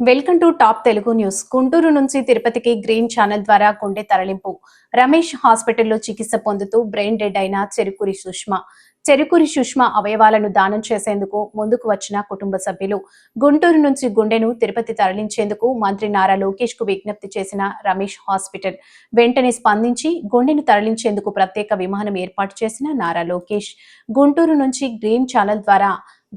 Welcome to top Telugu news. Guntur నుంచి తిరుపతికి green channel ద్వారా గుండె తరలింపు. రమేష్ హాస్పిటల్లో చికిత్స పొందుతూ బ్రెయిన్ డెడ్ అయిన చెరుకురి సుష్మ. చెరుకూరి సుష్మా అవయవాలను దానం చేసేందుకు ముందుకు వచ్చిన కుటుంబ సభ్యులు. గుంటూరు నుంచి గుండెను తిరుపతి తరలించేందుకు మంత్రి నారా లోకేష్కు విజ్ఞప్తి చేసిన రమేష్ హాస్పిటల్. వెంటనే స్పందించి గుండెను తరలించేందుకు ప్రత్యేక విమానం ఏర్పాటు చేసిన నారా లోకేష్. గుంటూరు నుంచి గ్రీన్ ఛానల్ ద్వారా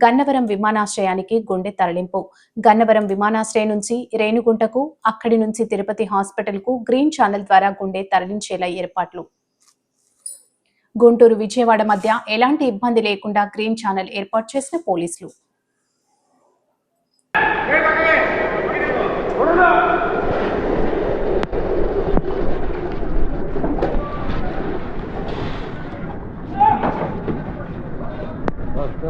గన్నవరం విమానాశ్రయానికి గుండె తరలింపు. గన్నవరం విమానాశ్రయం నుంచి రేణుగుంటకు అక్కడి నుంచి తిరుపతి హాస్పిటల్కు గ్రీన్ ఛానల్ ద్వారా గుండె తరలించేలా ఏర్పాట్లు. గుంటూరు విజయవాడ మధ్య ఎలాంటి ఇబ్బంది లేకుండా గ్రీన్ ఛానల్ ఏర్పాటు చేసిన పోలీసులు.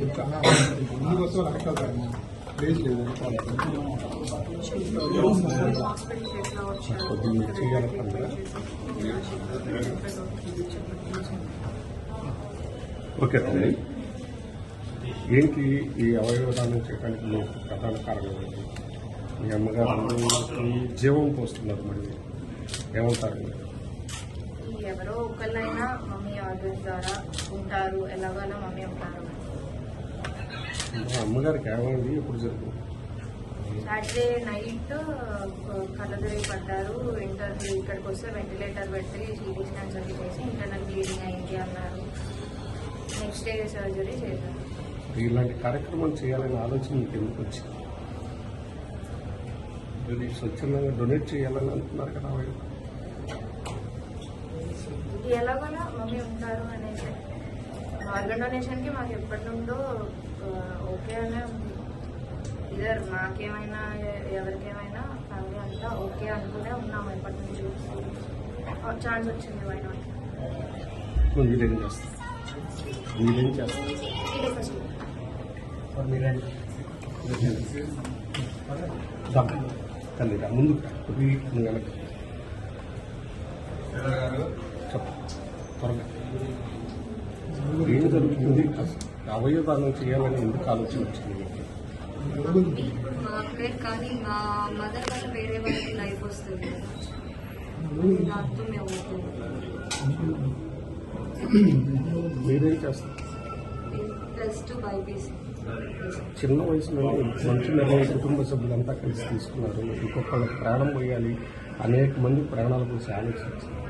వాళ్ళు అక్కడ ప్లేస్ లేదు ఓకే అండి. ఏంటి ఈ అవయవదానం చేయడానికి మీ ప్రధాన కారణం ఏంటి? మీ అమ్మగారు జీవం పోస్తున్నారు మళ్ళీ ఏమంటారు? ఎవరో ఒకళ్ళైనా మమ్మీ ఆర్డర్ ద్వారా ఉంటారు. ఎలాగైనా మమ్మీ ఉంటారు. అమ్మగారికి ఏమైంది? ఎప్పుడు జరుగుతుంది సాటర్డే నైట్ కళ్ళదరి పడ్డారు. ఇంటర్వ్యూ ఇక్కడికి వస్తే వెంటిలేటర్ పెట్టి సిటీ స్కాన్స్ అవి చేసి ఇంటర్నల్ బ్లీడింగ్ అయింది అన్నారు. నెక్స్ట్ డే సర్జరీ చేశారు. ఇలాంటి కార్యక్రమం చేయాలనే ఆలోచన మీకు ఎందుకు వచ్చింది? స్వచ్ఛందంగా డొనేట్ చేయాలని అంటున్నారు కదా. ఎలాగోలా మమ్మీ ఉంటారు అనేసి ఆర్గన్ డొనేషన్కి మాకు ఎప్పటి నుండో ఓకే అనే ఉంది ఇదర్ మాకేమైనా ఎవరికేమైనా ఫ్యామిలీ అంతా ఓకే అనుకునే ఉన్నాము ఎప్పటి నుంచి. ఛాన్స్ వచ్చింది వై నాట్ మీరేం చేస్తారు? చేస్తారు? ముందు త్వరగా. ఏం జరుగుతుంది అవయవదానం చేయాలని ఎందుకు ఆలోచన వచ్చింది కానీ మా మదర్ వల్ల వేరే వాళ్ళకి లైఫ్ వస్తుంది. కదా. దాంతో మేము మీరేం చేస్తారు? Plus two BiPC. చిన్న వయసులో మంచి నిర్ణయం కుటుంబ సభ్యులంతా కలిసి తీసుకున్నారు. ఇంకొకళ్ళకి ప్రాణం పోయాలి. అనేక మంది ప్రాణాల గురించి ఆలోచించారు.